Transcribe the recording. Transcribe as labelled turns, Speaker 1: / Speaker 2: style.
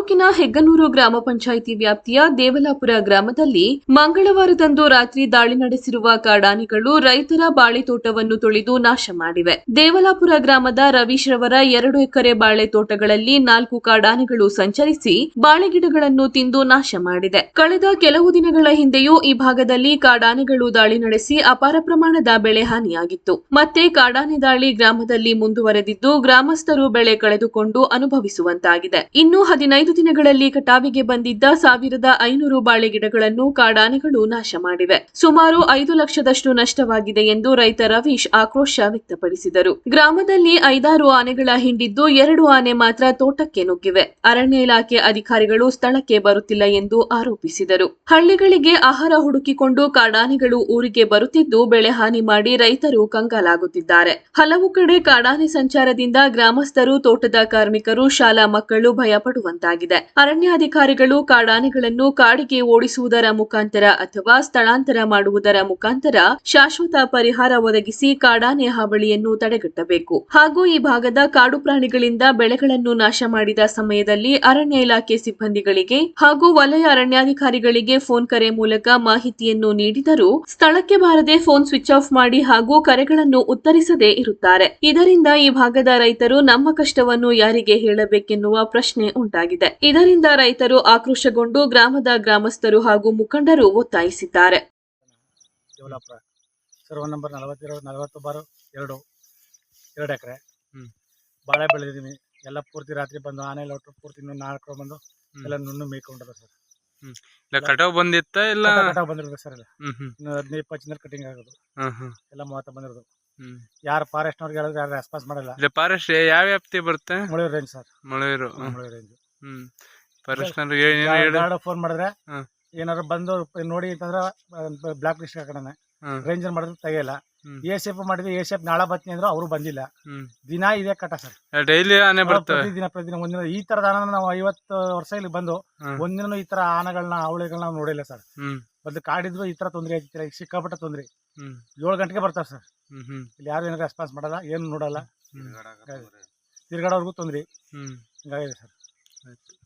Speaker 1: ತಾಲೂಕಿನ ಹೆಗ್ಗನೂರು ಗ್ರಾಮ ಪಂಚಾಯಿತಿ ವ್ಯಾಪ್ತಿಯ ದೇವಲಾಪುರ ಗ್ರಾಮದಲ್ಲಿ ಮಂಗಳವಾರದಂದು ರಾತ್ರಿ ದಾಳಿ ನಡೆಸಿರುವ ಕಾಡಾನೆಗಳು ರೈತರ ಬಾಳೆ ತೋಟವನ್ನು ತುಳಿದು ನಾಶ ಮಾಡಿವೆ. ದೇವಲಾಪುರ ಗ್ರಾಮದ ರವೀಶ್ ರವರ ಎರಡು ಎಕರೆ ಬಾಳೆ ತೋಟಗಳಲ್ಲಿ ನಾಲ್ಕು ಕಾಡಾನೆಗಳು ಸಂಚರಿಸಿ ಬಾಳೆ ಗಿಡಗಳನ್ನು ತಿಂದು ನಾಶ ಮಾಡಿದೆ. ಕಳೆದ ಕೆಲವು ದಿನಗಳ ಹಿಂದೆಯೂ ಈ ಭಾಗದಲ್ಲಿ ಕಾಡಾನೆಗಳು ದಾಳಿ ನಡೆಸಿ ಅಪಾರ ಪ್ರಮಾಣದ ಬೆಳೆ ಹಾನಿಯಾಗಿತ್ತು. ಮತ್ತೆ ಕಾಡಾನೆ ದಾಳಿ ಗ್ರಾಮದಲ್ಲಿ ಮುಂದುವರೆದಿದ್ದು ಗ್ರಾಮಸ್ಥರು ಬೆಳೆ ಕಳೆದುಕೊಂಡು ಅನುಭವಿಸುವಂತಾಗಿದೆ. ಇನ್ನು ಹದಿನೈದು ದಿನಗಳಲ್ಲಿ ಕಟಾವಿಗೆ ಬಂದಿದ್ದ ಸಾವಿರದ ಐನೂರು ಬಾಳೆ ಗಿಡಗಳನ್ನು ಕಾಡಾನೆಗಳು ನಾಶ ಮಾಡಿವೆ. ಸುಮಾರು ಐದು ಲಕ್ಷದಷ್ಟು ನಷ್ಟವಾಗಿದೆ ಎಂದು ರೈತ ರವೀಶ್ ಆಕ್ರೋಶ ವ್ಯಕ್ತಪಡಿಸಿದರು. ಗ್ರಾಮದಲ್ಲಿ ಐದಾರು ಆನೆಗಳ ಹಿಂಡಿದ್ದು ಎರಡು ಆನೆ ಮಾತ್ರ ತೋಟಕ್ಕೆ ನುಗ್ಗಿವೆ. ಅರಣ್ಯ ಇಲಾಖೆ ಅಧಿಕಾರಿಗಳು ಸ್ಥಳಕ್ಕೆ ಬರುತ್ತಿಲ್ಲ ಎಂದು ಆರೋಪಿಸಿದರು. ಹಳ್ಳಿಗಳಿಗೆ ಆಹಾರ ಹುಡುಕಿಕೊಂಡು ಕಾಡಾನೆಗಳು ಊರಿಗೆ ಬರುತ್ತಿದ್ದು ಬೆಳೆ ಹಾನಿ ಮಾಡಿ ರೈತರು ಕಂಗಾಲಾಗುತ್ತಿದ್ದಾರೆ. ಹಲವು ಕಡೆ ಕಾಡಾನೆ ಸಂಚಾರದಿಂದ ಗ್ರಾಮಸ್ಥರು, ತೋಟದ ಕಾರ್ಮಿಕರು, ಶಾಲಾ ಮಕ್ಕಳು ಭಯ ಪಡುವಂತಾಗಿದೆ ಅರಣ್ಯಾಧಿಕಾರಿಗಳು ಕಾಡಾನೆಗಳನ್ನು ಕಾಡಿಗೆ ಓಡಿಸುವುದರ ಮುಖಾಂತರ ಅಥವಾ ಸ್ಥಳಾಂತರ ಮಾಡುವುದರ ಮುಖಾಂತರ ಶಾಶ್ವತ ಪರಿಹಾರ ಒದಗಿಸಿ ಕಾಡಾನೆ ಹಾವಳಿಯನ್ನು ತಡೆಗಟ್ಟಬೇಕು. ಹಾಗೂ ಈ ಭಾಗದ ಕಾಡು ಪ್ರಾಣಿಗಳಿಂದ ಬೆಳೆಗಳನ್ನು ನಾಶ ಮಾಡಿದ ಸಮಯದಲ್ಲಿ ಅರಣ್ಯ ಇಲಾಖೆ ಸಿಬ್ಬಂದಿಗಳಿಗೆ ಹಾಗೂ ವಲಯ ಅರಣ್ಯಾಧಿಕಾರಿಗಳಿಗೆ ಫೋನ್ ಕರೆ ಮೂಲಕ ಮಾಹಿತಿಯನ್ನು ನೀಡಿದರೂ ಸ್ಥಳಕ್ಕೆ ಬಾರದೆ ಫೋನ್ ಸ್ವಿಚ್ ಆಫ್ ಮಾಡಿ ಹಾಗೂ ಕರೆಗಳನ್ನು ಉತ್ತರಿಸದೇ ಇರುತ್ತಾರೆ. ಇದರಿಂದ ಈ ಭಾಗದ ರೈತರು ನಮ್ಮ ಕಷ್ಟವನ್ನು ಯಾರಿಗೆ ಹೇಳಬೇಕೆನ್ನುವ ಪ್ರಶ್ನೆ ಉಂಟಾಗಿದೆ. ಇದರಿಂದ ರೈತರು ಆಕ್ರೋಶಗೊಂಡು ಗ್ರಾಮದ ಗ್ರಾಮಸ್ಥರು ಹಾಗೂ ಮುಖಂಡರು ಒತ್ತಾಯಿಸಿದ್ದಾರೆ.
Speaker 2: ನಂಬರ್ ನಲವತ್ತಿರೋ ನಲವತ್ತು ಬಾರು ಎರಡು ಎರಡು ಎಕರೆ.
Speaker 3: ಹ್ಮ್.
Speaker 2: ಬಾಳೆ ಬೆಳೆದಿದ್ದೀನಿ ಎಲ್ಲ ಪೂರ್ತಿ ರಾತ್ರಿ ಬಂದು ಆನೆ ಎಲ್ಲ ಒಟ್ಟು ಪೂರ್ತಿ ಇನ್ನು ನಾಲ್ಕು ಬಂದು ಎಲ್ಲ ನುಣ್ಣು ಮೇಯ್ಕೊಂಡದ ಸರ್.
Speaker 3: ಇಲ್ಲ ಕಟಾವ್ ಬಂದಿತ್ತ ಇಲ್ಲ?
Speaker 2: ಕಟಾವ್ ಬಂದಿರೋದು ಸರ್ ಎಲ್ಲ. ಇನ್ನು ಹದಿನೈದು ಇಪ್ಪತ್ತು ದಿನ ಕಟಿಂಗ್ ಆಗೋದು.
Speaker 3: ಹ್ಮ್ ಹ್ಮ್.
Speaker 2: ಎಲ್ಲ ಮೂವತ್ತ ಬಂದಿರೋದು.
Speaker 3: ಹ್ಮ್.
Speaker 2: ಫಾರೆಸ್ಟ್ ನವ್ರಿಗೆ ಹೇಳಿದ್ರೆ ಯಾರು ರೆಸ್ಪಾನ್ಸ್ ಮಾಡಲ್ಲ.
Speaker 3: ಇಲ್ಲ ಫಾರೆಸ್ಟ್ ಯಾವ ವ್ಯಾಪ್ತಿ ಬರುತ್ತೆ?
Speaker 2: ಮಳೆ ರೇಂಜ್ ಸರ್.
Speaker 3: ಮಳೆ
Speaker 2: ಮಳೆ ರೇಂಜ್
Speaker 3: ಹ್ಮ್. ಹೇಳಿ?
Speaker 2: ಫೋನ್ ಮಾಡಿದ್ರೆ. ಏನಾದ್ರು ಬಂದು ನೋಡಿ ಅಂತಂದ್ರೆ ಬ್ಲಾಕ್ ಲಿಸ್ಟ್ ಹಾಕೋಣ ರೇಂಜರ್ ಮಾಡಿದ್ರೆ ತೆಗಿಯಲ್ಲ. ಎ ಸಿ ಸೇಫ್ ಮಾಡಿದ್ರೆ ಎ ಸೇಫ್ ನಾಳೆ ಬರ್ತೀನಿ ಅಂದ್ರೆ ಅವರು ಬಂದಿಲ್ಲ. ದಿನ ಇದೇ ಕಟ ಸರ್.
Speaker 3: ಡೈಲಿ ಆನೆ ಬರ್ತವೆ.
Speaker 2: ಪ್ರತಿದಿನ ಪ್ರತಿದಿನ ಒಂದಿನ ಈ ತರದ ಆನೆ ನಾವು ಐವತ್ತು ವರ್ಷ ಇಲ್ಲಿ ಬಂದು. ಒಂದಿನ ಈ ತರ ಆನೆಗಳನ್ನ ಅವಳಿಗಳನ್ನ ನಾವು ನೋಡಿಲ್ಲ ಸರ್.
Speaker 3: ಹ್ಮ್.
Speaker 2: ಬಂದು ಕಾಡಿದ್ರು ಈ ತರ ತೊಂದರೆ ಆಗ್ತಿಲ್ಲ ಈಗ ಸಿಕ್ಕಾಪಟ್ಟೆ ತೊಂದರೆ. ಏಳು ಗಂಟೆಗೆ ಬರ್ತಾರೆ ಸರ್.
Speaker 3: ಹ್ಮ್ ಹ್ಮ್.
Speaker 2: ಇಲ್ಲಿ ಯಾರು ಏನಾದ್ರು ರೆಸ್ಪಾನ್ಸ್ ಮಾಡಲ್ಲ ಏನು ನೋಡಲ್ಲ. ತಿರ್ಗಾಡೋರ್ಗು ತೊಂದರೆ.
Speaker 3: ಹ್ಮ್.
Speaker 2: ಹಿಂಗಾಗಿದೆ ಸರ್.
Speaker 3: হয়তো